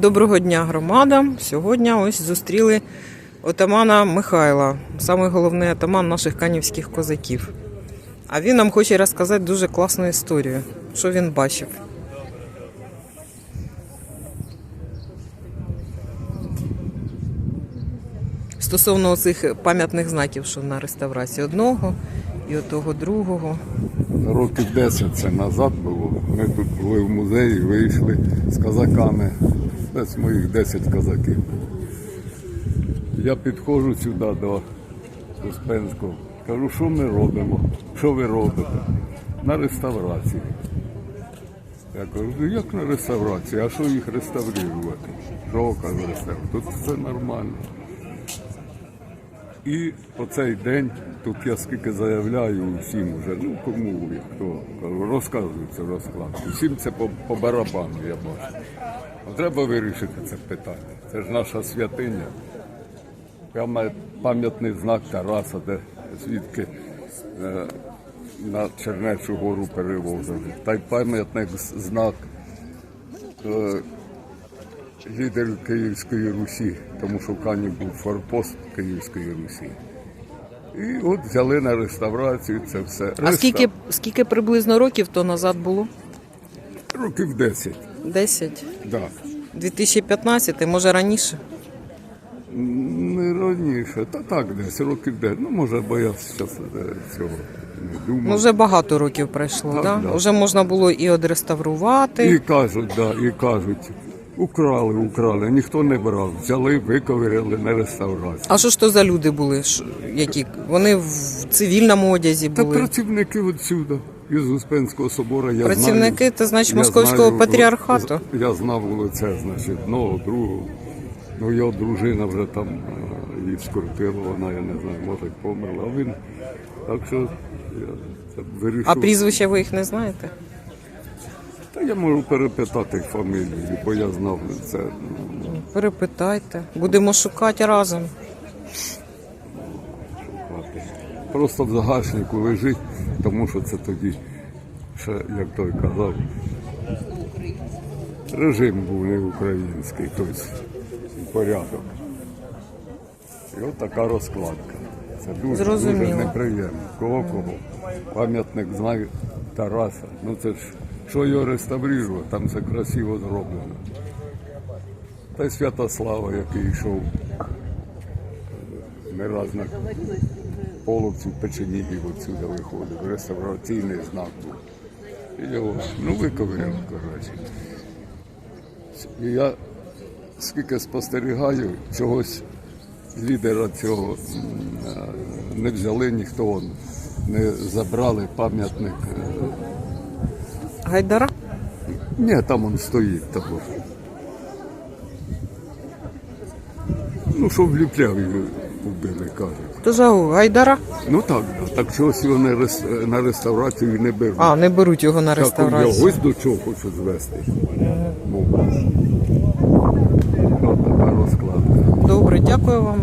Доброго дня, громада. Сьогодні ось зустріли отамана Михайла, самий головний атаман наших канівських козаків. А він нам хоче розказати дуже класну історію, що він бачив. Стосовно цих пам'ятних знаків, що на реставрації одного і отого другого. Років 10 це назад було. Ми тут були в музеї, вийшли з козаками. Десь моїх 10 козаків. Я підходжу сюди до Успенського. Кажу, що ми робимо? Що ви робите? На реставрації. Я кажу, «Ну, як на реставрації? А що їх реставрувати? Що кажу реставрувати? Тут все нормально. І по цей день тут я скільки заявляю всім вже, ну кому хто цю розкладку. Всім це по, по барабану, я бачу. Треба вирішити це питання. Це ж наша святиня. Прямо пам'ятний знак Тараса, де звідки е, на Чернечу гору перевозили. Та й пам'ятник з- знак е, лідерів Київської Русі, тому що в Кані був форпост Київської Русі. І от взяли на реставрацію це все. А скільки, скільки приблизно років то назад було? Років 10. 10. Да. 2015, може раніше. Не раніше, та так десь, років 10. Ну, може, бо я зараз цього не думав. Ну, вже багато років пройшло, Так, да? да. Вже можна було і одреставрувати. І кажуть, да, і кажуть, украли, украли, ніхто не брав. Взяли, виковиряли на реставрацію. А що ж то за люди були? Які? Вони в цивільному одязі Та були. працівники відсюди, із Успенського собору. Я Працівники, знаю, це значить московського знаю, патріархату. з- Я знав лице, значить, одного, другого. Ну, його дружина вже там е, її скрутила, вона, я не знаю, може померла. А він, так що я це вирішив. А прізвища ви їх не знаєте? Та я можу перепитати фамілію, бо я знав це. Перепитайте. Будемо шукати разом. Просто в загашнику лежить, тому що це тоді, ще, як той казав, режим був не український, тобто порядок. І от така розкладка. Це дуже, дуже неприємно. Кого кого? Пам'ятник знаю Тараса. Ну це ж що його реставрувати, там все красиво зроблено. Та й Святослава, який йшов не раз на половцю печенігів отсюди виходив. Реставраційний знак був. І його, ну, виковиряв, коротше. І я скільки спостерігаю, чогось лідера цього не взяли ніхто, он, не забрали пам'ятник. Гайдара? Ні, там он стоїть того. Ну, що вліпляв вбили, кажуть. То за Гайдара? Ну так, так чогось його не рес- на реставрацію не беруть. А, не беруть його на Так, я реставрацію. ось до чого хочу звести. Мову. Добре, дякую вам.